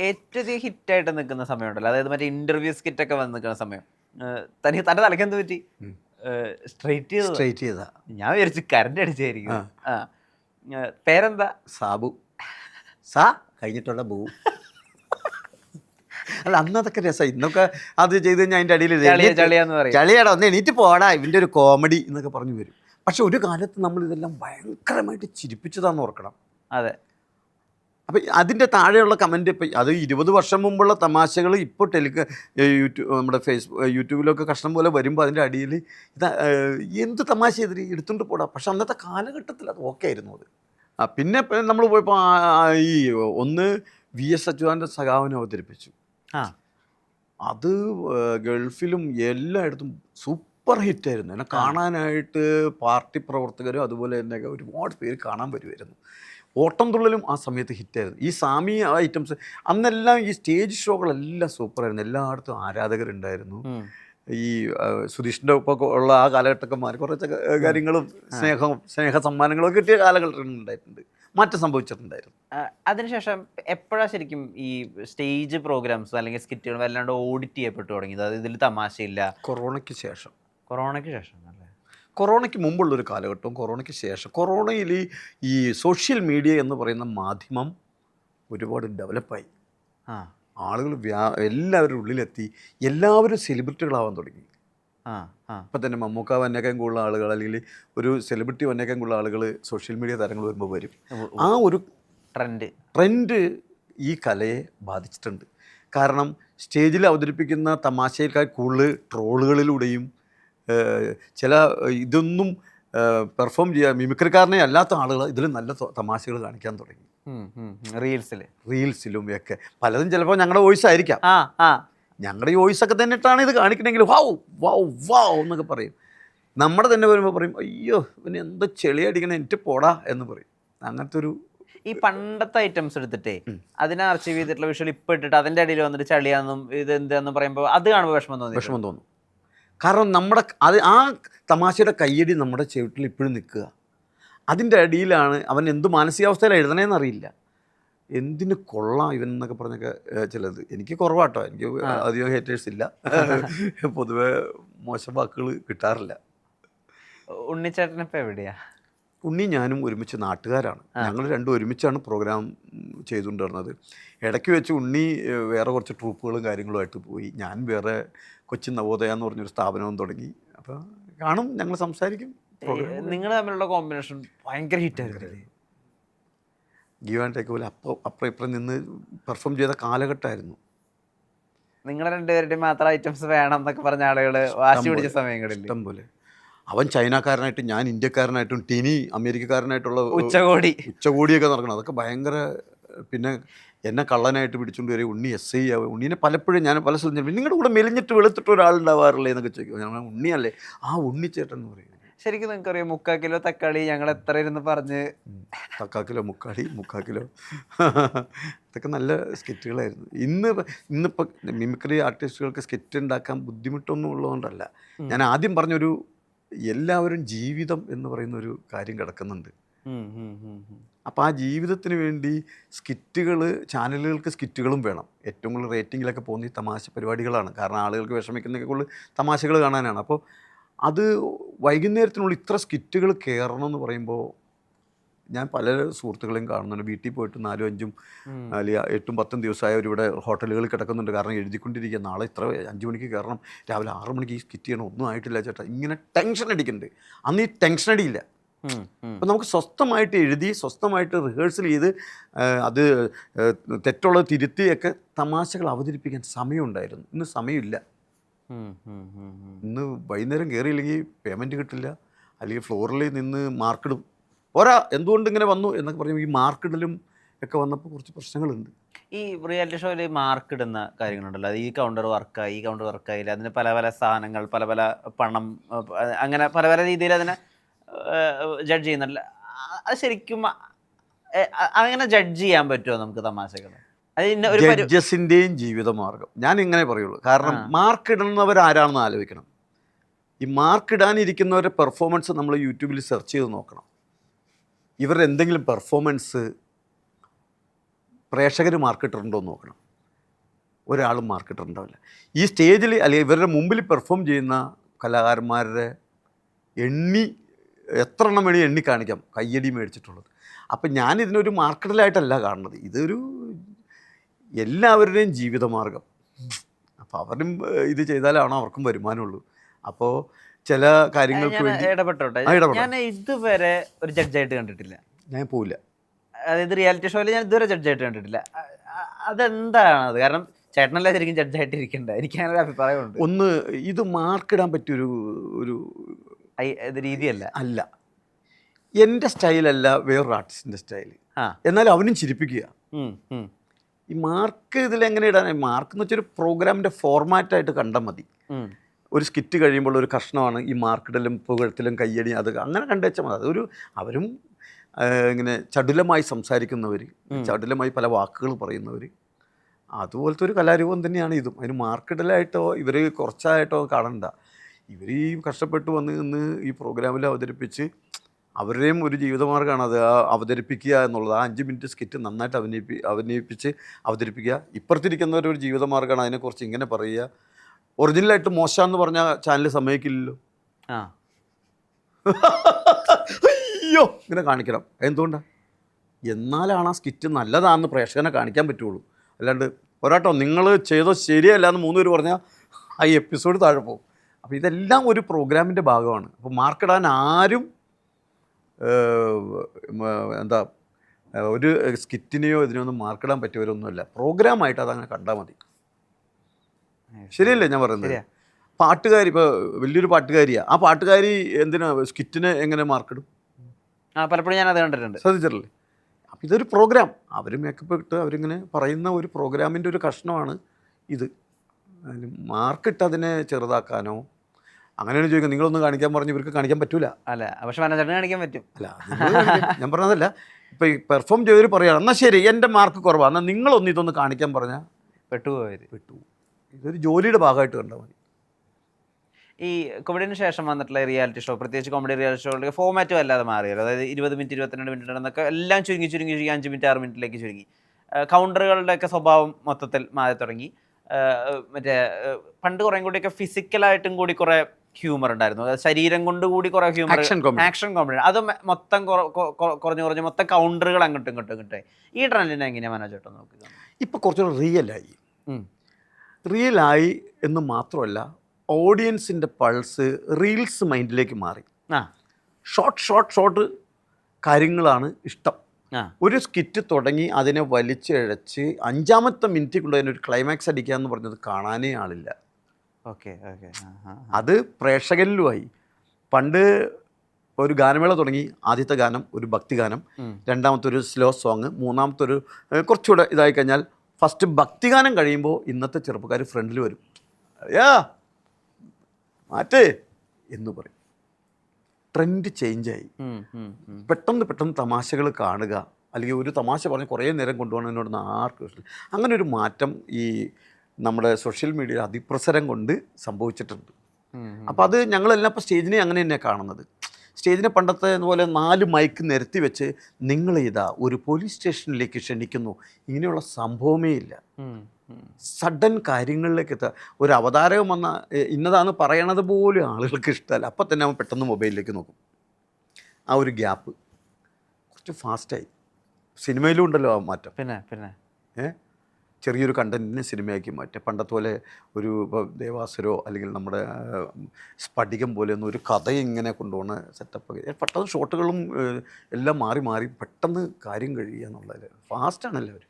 ഏറ്റവും അധികം ഹിറ്റായിട്ട് നിൽക്കുന്ന സമയമുണ്ടല്ലോ. അതായത് മറ്റേ ഇന്റർവ്യൂ സ്കിറ്റ് ഒക്കെ വന്ന് നിൽക്കുന്ന സമയം. തനിക്ക് തന്റെ തലയ്ക്ക് എന്ത് പറ്റി? സ്ട്രൈറ്റ് ചെയ്ത് സ്ട്രൈറ്റ് ചെയ്താ. ഞാൻ വിചാരിച്ചു കറണ്ട് അടിച്ചായിരിക്കും. ആ. പേരെന്താ? സാബു. സാ കഴിഞ്ഞിട്ടുള്ള ബൂ. അല്ല അന്ന് അതൊക്കെ രസം. ഇന്നൊക്കെ അത് ചെയ്ത് കഴിഞ്ഞാൽ അതിന്റെ അടിയിൽ ചളിയാടാ ഒന്ന് എണീറ്റ് പോടാ. ഇവന്റെ ഒരു കോമഡി എന്നൊക്കെ പറഞ്ഞു വരും. പക്ഷെ ഒരു കാലത്ത് നമ്മൾ ഇതെല്ലാം ഭയങ്കരമായിട്ട് ചിരിപ്പിച്ചതാന്ന് ഓർക്കണം. അതെ. അപ്പം അതിന്റെ താഴെയുള്ള കമന്റ് ഇപ്പം അത് ഇരുപത് വർഷം മുമ്പുള്ള തമാശകൾ ഇപ്പോൾ ടെലിക യൂട്യൂബ് നമ്മുടെ ഫേസ്ബുക്ക് യൂട്യൂബിലൊക്കെ കഷ്ണം പോലെ വരുമ്പോൾ അതിന്റെ അടിയിൽ ഇത് എന്ത് തമാശ എതിരി എടുത്തുകൊണ്ട് പോടാ. പക്ഷെ അന്നത്തെ കാലഘട്ടത്തിൽ അത് ഓക്കെ ആയിരുന്നു അത്. ആ പിന്നെ നമ്മൾ പോയപ്പോൾ ഈ ഒന്ന് വി എസ് അച്യുതാനന്ദ സഖാവിനെ അവതരിപ്പിച്ചു. ആ. അത് ഗൾഫിലും എല്ലായിടത്തും സൂപ്പർ ഹിറ്റായിരുന്നു എന്നെ കാണാനായിട്ട് പാർട്ടി പ്രവർത്തകരും അതുപോലെ തന്നെ ഒരുപാട് പേര് കാണാൻ വരുമായിരുന്നു ഓട്ടം തുള്ളലും ആ സമയത്ത് ഹിറ്റായിരുന്നു. ഈ സാമി ഐറ്റംസ് അന്നെല്ലാം ഈ സ്റ്റേജ് ഷോകളെല്ലാം സൂപ്പറായിരുന്നു. എല്ലായിടത്തും ആരാധകരുണ്ടായിരുന്നു. ഈ സുധീഷിന്റെ ഒപ്പം ഉള്ള ആ കാലഘട്ടക്കന്മാർ കുറച്ചൊക്കെ കുറച്ച് കാര്യങ്ങളും സ്നേഹവും സ്നേഹ സമ്മാനങ്ങളും കിട്ടിയ കാലഘട്ടം ഉണ്ടായിട്ടുണ്ട്. മാറ്റം സംഭവിച്ചിട്ടുണ്ടായിരുന്നു. അതിനുശേഷം എപ്പോഴാണ് ശരിക്കും ഈ സ്റ്റേജ് പ്രോഗ്രാംസ് അല്ലെങ്കിൽ സ്കിറ്റുകൾ വല്ലാണ്ട് ഓഡിറ്റ് ചെയ്യപ്പെട്ടു തുടങ്ങിയത്? അത് ഇതിൽ തമാശയില്ല. കൊറോണയ്ക്ക് ശേഷം. കൊറോണയ്ക്ക് ശേഷം. കൊറോണയ്ക്ക് മുമ്പുള്ളൊരു കാലഘട്ടവും കൊറോണയ്ക്ക് ശേഷം. കൊറോണയിൽ ഈ- സോഷ്യൽ മീഡിയ എന്ന് പറയുന്ന മാധ്യമം ഒരുപാട് ഡെവലപ്പായി. ആ. ആളുകൾ വ്യാ എല്ലാവരുടെ ഉള്ളിലെത്തി എല്ലാവരും സെലിബ്രിറ്റികളാവാൻ തുടങ്ങി. ആ ഇപ്പം തന്നെ മമ്മൂക്ക വന്നേക്കാൻ കൂടുതൽ ആളുകൾ അല്ലെങ്കിൽ ഒരു സെലിബ്രിറ്റി വന്നേക്കാൻ കൂടുതൽ ആളുകൾ സോഷ്യൽ മീഡിയ താരങ്ങൾ വരുമ്പോൾ വരും. ആ ഒരു ട്രെൻഡ്. ട്രെൻഡ് ഈ കലയെ ബാധിച്ചിട്ടുണ്ട്. കാരണം സ്റ്റേജിൽ അവതരിപ്പിക്കുന്ന തമാശയേക്കാൾ കൂടുതൽ ട്രോളുകളിലൂടെയും ചില ഇതൊന്നും പെർഫോം ചെയ്യാൻ മിമിക്രിക്കാരനെ അല്ലാത്ത ആളുകൾ ഇതിൽ നല്ല തമാശകൾ കാണിക്കാൻ തുടങ്ങി. റീൽസിൽ റീൽസിലും. ഒക്കെ. പലതും ചിലപ്പോൾ ഞങ്ങളുടെ വോയിസ് ആയിരിക്കാം. ഞങ്ങളുടെ ഈ വോയിസ് ഒക്കെ തന്നെ ഇട്ടാണ് ഇത് കാണിക്കണമെങ്കിൽ വാവ് വാവ് വാവ് എന്നൊക്കെ പറയും. നമ്മുടെ തന്നെ വരുമ്പോൾ പറയും അയ്യോ ഇവന് എന്താ ചെളി അടിക്കണേ എനിക്ക് പോടാ എന്ന് പറയും. അങ്ങനത്തെ ഒരു ഈ പണ്ടത്തെ ഐറ്റംസ് എടുത്തിട്ടേ അതിനെ അർച്ചീവ് ചെയ്തിട്ടുള്ള വിഷയം ഇപ്പൊ ഇട്ടിട്ട് അതിന്റെ അടിയിൽ വന്നിട്ട് ചളിയാന്നും ഇത് എന്താന്ന് പറയുമ്പോൾ അത് കാണുമ്പോൾ വിഷമം തോന്നി വിഷമം തോന്നും. കാരണം നമ്മുടെ അത് ആ തമാശയുടെ കയ്യടി നമ്മുടെ ചേട്ടിൽ ഇപ്പോഴും നിൽക്കുക. അതിന്റെ അടിയിലാണ് അവൻ എന്ത് മാനസികാവസ്ഥയിലാണ് എഴുതണേന്ന് അറിയില്ല. എന്തിന് കൊള്ളാം ഇവൻ എന്നൊക്കെ പറഞ്ഞൊക്കെ ചിലത്. എനിക്ക് കുറവാട്ടോ. എനിക്ക് അധികം ഹേറ്റേഴ്സ് ഇല്ല. പൊതുവെ മോശം വാക്കുകൾ കിട്ടാറില്ല. ഉണ്ണിച്ചേട്ടനിപ്പോൾ എവിടെയാ? ഉണ്ണി ഞാനും ഒരുമിച്ച് നാട്ടുകാരാണ്. ഞങ്ങൾ രണ്ടും ഒരുമിച്ചാണ് പ്രോഗ്രാം ചെയ്തുകൊണ്ടിരുന്നത് ഇടയ്ക്ക് വെച്ച് ഉണ്ണി വേറെ കുറച്ച് ട്രൂപ്പുകളും കാര്യങ്ങളുമായിട്ട് പോയി. ഞാൻ വേറെ കൊച്ചി നവോദയ എന്ന് പറഞ്ഞൊരു സ്ഥാപനവും തുടങ്ങി. അപ്പോൾ കാണും ഞങ്ങൾ സംസാരിക്കും നിങ്ങൾ തമ്മിലുള്ള കോമ്പിനേഷൻ ഭയങ്കര ഹിറ്റ് ആയിരുന്നു. ഗീവ് ആൻഡ് ടേക്ക് പോലെ അപ്പോൾ അപ്പുറം ഇപ്പുറം നിന്ന് പെർഫോം ചെയ്ത കാലഘട്ടമായിരുന്നു. നിങ്ങളെ രണ്ടുപേരുടെയും മാത്രം ഐറ്റംസ് വേണം എന്നൊക്കെ പറഞ്ഞ ആളുകൾ വാശി പിടിച്ച സമയങ്ങളിൽ ഇഷ്ടം പോലെ. അവൻ ചൈനക്കാരനായിട്ടും ഞാൻ ഇന്ത്യക്കാരനായിട്ടും ടിനി അമേരിക്കക്കാരനായിട്ടുള്ള ഉച്ചകോടി. ഉച്ചകോടിയൊക്കെ നടക്കണം. അതൊക്കെ ഭയങ്കര പിന്നെ എന്നെ കള്ളനായിട്ട് പിടിച്ചുകൊണ്ട് വരെ ഉണ്ണി എസ് ഐ ആവും. ഉണ്ണീനെ പലപ്പോഴും ഞാൻ പല സ്ഥലത്തും നിങ്ങളുടെ കൂടെ മെലിഞ്ഞിട്ട് വെളുത്തിട്ട് ഒരാളുണ്ടാവാറില്ലേ എന്നൊക്കെ ചോദിക്കും. ഞാൻ പറഞ്ഞു, ഉണ്ണിയല്ലേ? ആ ഉണ്ണിച്ചേട്ടൻ എന്ന് പറയും. ശരിക്കും നിങ്ങൾക്ക് അറിയാം മുക്കാൽ കിലോ തക്കാളി ഞങ്ങൾ എത്ര ഇരുന്ന് പറഞ്ഞ്. തക്കാ കിലോ മുക്കാളി മുക്കാ കിലോ. ഇതൊക്കെ നല്ല സ്കിറ്റുകളായിരുന്നു. ഇന്ന് ഇന്നിപ്പോൾ മിമിക്രി ആർട്ടിസ്റ്റുകൾക്ക് സ്കിറ്റ് ഉണ്ടാക്കാൻ ബുദ്ധിമുട്ടൊന്നും ഉള്ളതുകൊണ്ടല്ല. ഞാൻ ആദ്യം പറഞ്ഞൊരു എല്ലാവരും ജീവിതം എന്ന് പറയുന്ന ഒരു കാര്യം കിടക്കുന്നുണ്ട്. അപ്പോൾ ആ ജീവിതത്തിന് വേണ്ടി സ്കിറ്റുകൾ ചാനലുകൾക്ക് സ്കിറ്റുകളും വേണം. ഏറ്റവും കൂടുതൽ റേറ്റിങ്ങിലൊക്കെ പോകുന്ന ഈ തമാശ പരിപാടികളാണ്. കാരണം ആളുകൾക്ക് വിഷമിക്കുന്നതൊക്കെ കൂടുതൽ തമാശകൾ കാണാനാണ്. അപ്പോൾ അത് വൈകുന്നേരത്തിനുള്ളിൽ ഇത്ര സ്കിറ്റുകൾ കയറണം എന്ന് പറയുമ്പോൾ ഞാൻ പല സുഹൃത്തുക്കളെയും കാണുന്നുണ്ട്. വീട്ടിൽ പോയിട്ട് നാലും അഞ്ചും. അല്ലെങ്കിൽ എട്ടും പത്തും ദിവസമായ ഇവിടെ ഹോട്ടലുകളിൽ കിടക്കുന്നുണ്ട്. കാരണം എഴുതിക്കൊണ്ടിരിക്കുക. നാളെ ഇത്ര അഞ്ച് മണിക്ക് കയറണം. രാവിലെ ആറ് മണിക്ക് ഈ സ്കിറ്റ് ചെയ്യണം. ഒന്നും ആയിട്ടില്ല ചേട്ടാ. ഇങ്ങനെ ടെൻഷൻ അടിക്കുന്നുണ്ട് അന്ന് ഈ ടെൻഷൻ അടിയില്ല. അപ്പം നമുക്ക് സ്വസ്ഥമായിട്ട് എഴുതി സ്വസ്ഥമായിട്ട് റിഹേഴ്സൽ ചെയ്ത് അത് തെറ്റുള്ളത് തിരുത്തിയൊക്കെ തമാശകൾ അവതരിപ്പിക്കാൻ സമയമുണ്ടായിരുന്നു. ഇന്ന് സമയമില്ല. ഇന്ന് വൈകുന്നേരം കയറിയില്ലെങ്കിൽ പേയ്മെന്റ് കിട്ടില്ല. അല്ലെങ്കിൽ ഫ്ലോറിൽ നിന്ന് മാർക്കിടും പോരാ എന്തുകൊണ്ട് ഇങ്ങനെ വന്നു എന്നൊക്കെ പറയുമ്പോൾ ഈ മാർക്കിടലും ഒക്കെ വന്നപ്പോൾ കുറച്ച് പ്രശ്നങ്ങളുണ്ട്. ഈ റിയാലിറ്റി ഷോയിൽ മാർക്ക് ഇടുന്ന കാര്യങ്ങളുണ്ടല്ലോ. അത് ഈ കൗണ്ടർ വർക്കായി ഈ കൗണ്ടർ വർക്കായില്ല അതിന് പല പല സാധനങ്ങൾ പല പല പണം അങ്ങനെ പല പല രീതിയിൽ അതിനെ ജഡ്ജ് ചെയ്യുന്നില്ല. അത് ശരിക്കും അങ്ങനെ ജഡ്ജ് ചെയ്യാൻ പറ്റുമോ നമുക്ക് തമാശകൾ ജഡ്ജസിന്റെയും ജീവിതമാർഗം. ഞാൻ ഇങ്ങനെ പറയുള്ളൂ. കാരണം. മാർക്ക് ഇടുന്നവർ ആരാണെന്ന് ആലോചിക്കണം. ഈ മാർക്ക് ഇടാനിരിക്കുന്നവരുടെ പെർഫോമൻസ് നമ്മൾ യൂട്യൂബിൽ സെർച്ച് ചെയ്ത് നോക്കണം. ഇവരുടെ എന്തെങ്കിലും പെർഫോമൻസ് പ്രേക്ഷകർ മാർക്കിട്ടുണ്ടോ എന്ന് നോക്കണം. ഒരാളും മാർക്കിട്ടുണ്ടാവില്ല ഈ സ്റ്റേജിൽ അല്ലെങ്കിൽ ഇവരുടെ മുമ്പിൽ പെർഫോം ചെയ്യുന്ന കലാകാരന്മാരുടെ എണ്ണി എത്ര എണ്ണം വേണി എണ്ണി കാണിക്കാം. കയ്യടി മേടിച്ചിട്ടുള്ളത്. അപ്പം ഞാൻ ഇതിനൊരു മാർക്കറ്റിലായിട്ടല്ല കാണുന്നത്. ഇതൊരു എല്ലാവരുടെയും ജീവിതമാർഗം. അപ്പോൾ അവരും ഇത് ചെയ്താലാണോ അവർക്കും വരുമാനമുള്ളൂ. അപ്പോൾ ചില കാര്യങ്ങൾക്ക് വേണ്ടി ഇടപെട്ടോട്ടെ? ഞാൻ ഇതുവരെ ഒരു ജഡ്ജായിട്ട് കണ്ടിട്ടില്ല. ഞാൻ പോവില്ല. അതായത് റിയാലിറ്റി ഷോയിൽ ഞാൻ ഇതുവരെ ജഡ്ജായിട്ട് കണ്ടിട്ടില്ല. അതെന്താണ്? അത് കാരണം ചേട്ടനല്ല ശരിക്കും ജഡ്ജായിട്ട് ഇരിക്കണ്ട എനിക്ക് അങ്ങനെ അഭിപ്രായമുണ്ട്. ഒന്ന് ഇത് മാർക്കിടാൻ പറ്റിയൊരു ഒരു രീതിയല്ല. അല്ല. എന്റെ സ്റ്റൈലല്ല വേറൊരു ആർട്ടിസ്റ്റിന്റെ സ്റ്റൈൽ എന്നാലും എന്നാൽ അവനും ചിരിപ്പിക്കുക. ഈ മാർക്ക് ഇതിൽ എങ്ങനെ ഇടാൻ മാർക്ക് എന്ന് വെച്ചൊരു പ്രോഗ്രാമിന്റെ ഫോർമാറ്റായിട്ട് കണ്ടാൽ മതി. ഒരു സ്കിറ്റ് കഴിയുമ്പോൾ ഒരു കഷ്ണമാണ് ഈ മാർക്കിടലും പുകഴത്തിലും കയ്യടി അത് അങ്ങനെ കണ്ടുവച്ചാൽ മതി. അതൊരു അവരും ഇങ്ങനെ ചടുലമായി സംസാരിക്കുന്നവർ ചടുലമായി പല വാക്കുകൾ പറയുന്നവർ അതുപോലത്തെ ഒരു കലാരൂപം തന്നെയാണ് ഇതും. അതിന് മാർക്കിടലായിട്ടോ ഇവർ കുറച്ചായിട്ടോ കാണണ്ട. ഇവർ ഈ കഷ്ടപ്പെട്ട് വന്ന് നിന്ന് ഈ പ്രോഗ്രാമിൽ അവതരിപ്പിച്ച് അവരുടെയും ഒരു ജീവിതമാർഗമാണ് അത് അവതരിപ്പിക്കുക എന്നുള്ളത്. ആ അഞ്ച് മിനിറ്റ് സ്കിറ്റ് നന്നായിട്ട് അഭിനയിപ്പി അഭിനയിപ്പിച്ച് അവതരിപ്പിക്കുക. ഇപ്പുറത്തിരിക്കുന്നവരൊരു ജീവിതമാർഗമാണ് അതിനെക്കുറിച്ച് ഇങ്ങനെ പറയുക. ഒറിജിനലായിട്ട് മോശമെന്ന് പറഞ്ഞാൽ ചാനൽ സമ്മതിക്കില്ലല്ലോ. ആ. അയ്യോ ഇങ്ങനെ കാണിക്കണം. എന്തുകൊണ്ടാണ് എന്നാലാണ് ആ സ്കിറ്റ് നല്ലതാണെന്ന് പ്രേക്ഷകനെ കാണിക്കാൻ പറ്റുള്ളൂ. അല്ലാണ്ട് ഒരാട്ടോ നിങ്ങൾ ചെയ്തോ ശരിയല്ല എന്ന് മൂന്നുപേർ പറഞ്ഞാൽ ആ എപ്പിസോഡ് താഴെ പോകും. അപ്പോൾ ഇതെല്ലാം ഒരു പ്രോഗ്രാമിന്റെ ഭാഗമാണ്. അപ്പോൾ മാർക്കിടാൻ ആരും എന്താ ഒരു സ്കിറ്റിനെയോ ഇതിനെയോ ഒന്നും മാർക്കിടാൻ പറ്റിയവരൊന്നുമില്ല. പ്രോഗ്രാമായിട്ട് അതങ്ങനെ കണ്ടാൽ മതി. ശരിയല്ലേ ഞാൻ പറയുന്നത്. പാട്ടുകാരി ഇപ്പോൾ വലിയൊരു പാട്ടുകാരിയാണ് ആ പാട്ടുകാരി എന്തിനാ സ്കിറ്റിനെ എങ്ങനെ മാർക്കിടും ആ പലപ്പോഴും ഞാൻ അത് കണ്ടിട്ടുണ്ട്. ശ്രദ്ധിച്ചിട്ടില്ലേ? അപ്പോൾ ഇതൊരു പ്രോഗ്രാം. അവർ മേക്കപ്പ് ഇട്ട് അവരിങ്ങനെ പറയുന്ന ഒരു പ്രോഗ്രാമിന്റെ ഒരു കഷ്ണമാണ് ഇത്. അതിന് മാർക്കിട്ട് അതിനെ ചെറുതാക്കാനോ അങ്ങനെയാണ് ചോദിക്കുന്നത്. നിങ്ങളൊന്ന് കാണിക്കാൻ പറഞ്ഞു ഇവർക്ക് കാണിക്കാൻ പറ്റൂല. അല്ല പക്ഷെ മാനേജറിനെ കാണിക്കാൻ പറ്റും. അല്ല. ഞാൻ പറഞ്ഞതല്ല. ഇപ്പം ഈ പെർഫോം ചെയ്തവർ പറയുകയാണ് എന്നാൽ ശരി എന്റെ മാർക്ക് കുറവാണ് എന്നാൽ നിങ്ങളൊന്ന് ഇതൊന്ന് കാണിക്കാൻ പറഞ്ഞാൽ പെട്ടുപോയത്. പെട്ടു. ഇതൊരു ജോലിയുടെ ഭാഗമായിട്ട് കണ്ടാൽ മതി. ഈ കോവിഡിന് ശേഷം വന്നിട്ടുള്ള റിയാലിറ്റി ഷോ പ്രത്യേകിച്ച് കോമഡി റിയാലിറ്റി ഷോകളുടെ ഫോമാറ്റും അല്ലാതെ മാറിയല്ലോ അതായത് ഇരുപത് മിനിറ്റ് ഇരുപത്തിരണ്ട് മിനിറ്റ് എന്നൊക്കെ എല്ലാം ചുരുങ്ങി ചുരുങ്ങി ചുരുങ്ങി അഞ്ച് മിനിറ്റ് ആറ് മിനിറ്റിലേക്ക് ചുരുങ്ങി. കൗണ്ടറുകളുടെയൊക്കെ സ്വഭാവം മൊത്തത്തിൽ മാറി തുടങ്ങി മറ്റേ പണ്ട് കുറേ കൂടിയൊക്കെ ഫിസിക്കലായിട്ടും കൂടി കുറേ ഹ്യൂമർ ഉണ്ടായിരുന്നു. അതായത് ശരീരം കൊണ്ട് കൂടി കുറെ ഹ്യൂമർ ആക്ഷൻ കോമഡി അത് മൊത്തം കുറഞ്ഞു കുറഞ്ഞ് മൊത്തം കൗണ്ടറുകൾ അങ്ങോട്ടും ഇങ്ങോട്ടും ഇങ്ങോട്ടേ ഈ ട്രെൻഡിനെ എങ്ങനെയാണ് മനോജേട്ടൻ നോക്കുക ഇപ്പോൾ കുറച്ചുകൂടെ റിയലായി. റിയലായി എന്ന് മാത്രമല്ല ഓഡിയൻസിന്റെ പൾസ് റീൽസ് മൈൻഡിലേക്ക് മാറി. ആ. ഷോർട്ട് ഷോർട്ട് ഷോർട്ട് കാര്യങ്ങളാണ് ഇഷ്ടം. ഒരു സ്കിറ്റ് തുടങ്ങി അതിനെ വലിച്ചിഴച്ച് അഞ്ചാമത്തെ മിനിറ്റ് കൊണ്ട് അതിനൊരു ക്ലൈമാക്സ് അടിക്കുക എന്ന് പറഞ്ഞത് കാണാനേ ആളില്ല. Okay okay. അത് പ്രേക്ഷകരിലുമായി. പണ്ട് ഒരു ഗാനമേള തുടങ്ങി. ആദ്യത്തെ ഗാനം ഒരു ഭക്തിഗാനം. രണ്ടാമത്തെ ഒരു സ്ലോ സോങ് മൂന്നാമത്തെ ഒരു കുറച്ചുകൂടെ ഇതായി കഴിഞ്ഞാൽ ഫസ്റ്റ് ഭക്തിഗാനം കഴിയുമ്പോൾ ഇന്നത്തെ ചെറുപ്പക്കാർ ഫ്രണ്ടിൽ വരും. യാ മാറ്റേ എന്ന് പറയും. ട്രെൻഡ് ചേഞ്ച് ആയി പെട്ടെന്ന് പെട്ടെന്ന് തമാശകൾ കാണുക അല്ലെങ്കിൽ ഒരു തമാശ പറഞ്ഞ് കുറേ നേരം കൊണ്ടുപോകണതിനോട് ആർക്കും ഇഷ്ടം അങ്ങനെ ഒരു മാറ്റം ഈ നമ്മുടെ സോഷ്യൽ മീഡിയ അതിപ്രസരം കൊണ്ട് സംഭവിച്ചിട്ടുണ്ട്. അപ്പോൾ അത് ഞങ്ങളെല്ലാം ഇപ്പോൾ സ്റ്റേജിനെ അങ്ങനെ തന്നെയാണ് കാണുന്നത്. സ്റ്റേജിനെ പണ്ടത്തെ പോലെ നാല് മൈക്ക് നിരത്തി വെച്ച് നിങ്ങൾ ഇതാ ഒരു പോലീസ് സ്റ്റേഷനിലേക്ക് ക്ഷണിക്കുന്നു. ഇങ്ങനെയുള്ള സംഭവമേ ഇല്ല. സഡൻ കാര്യങ്ങളിലേക്ക് എത്തുക ഒരു അവതാരകം വന്ന ഇന്നതാണ് ഇന്നതാന്ന് പറയണത് പോലും ആളുകൾക്ക് ഇഷ്ടമല്ല. അപ്പം തന്നെ അവൻ പെട്ടെന്ന് മൊബൈലിലേക്ക് നോക്കും. ആ ഒരു ഗ്യാപ്പ്. കുറച്ച് ഫാസ്റ്റായി. സിനിമയിലും ഉണ്ടല്ലോ ആ മാറ്റം. പിന്നെ പിന്നെ. ഏ? ചെറിയൊരു കണ്ടന്റിനെ സിനിമയാക്കി മാറ്റുക പണ്ടത്തെ പോലെ ഒരു ദേവാസുരോ അല്ലെങ്കിൽ നമ്മുടെ സ്പടികം സ്ഫടികം പോലെ ഒന്നും ഒരു കഥ ഇങ്ങനെ കൊണ്ടുപോകുന്ന സെറ്റപ്പ് പെട്ടെന്ന് ഷോട്ടുകളും എല്ലാം മാറി മാറി പെട്ടെന്ന് കാര്യം കഴിയുക എന്നുള്ളത് ഫാസ്റ്റാണല്ലോ അവർ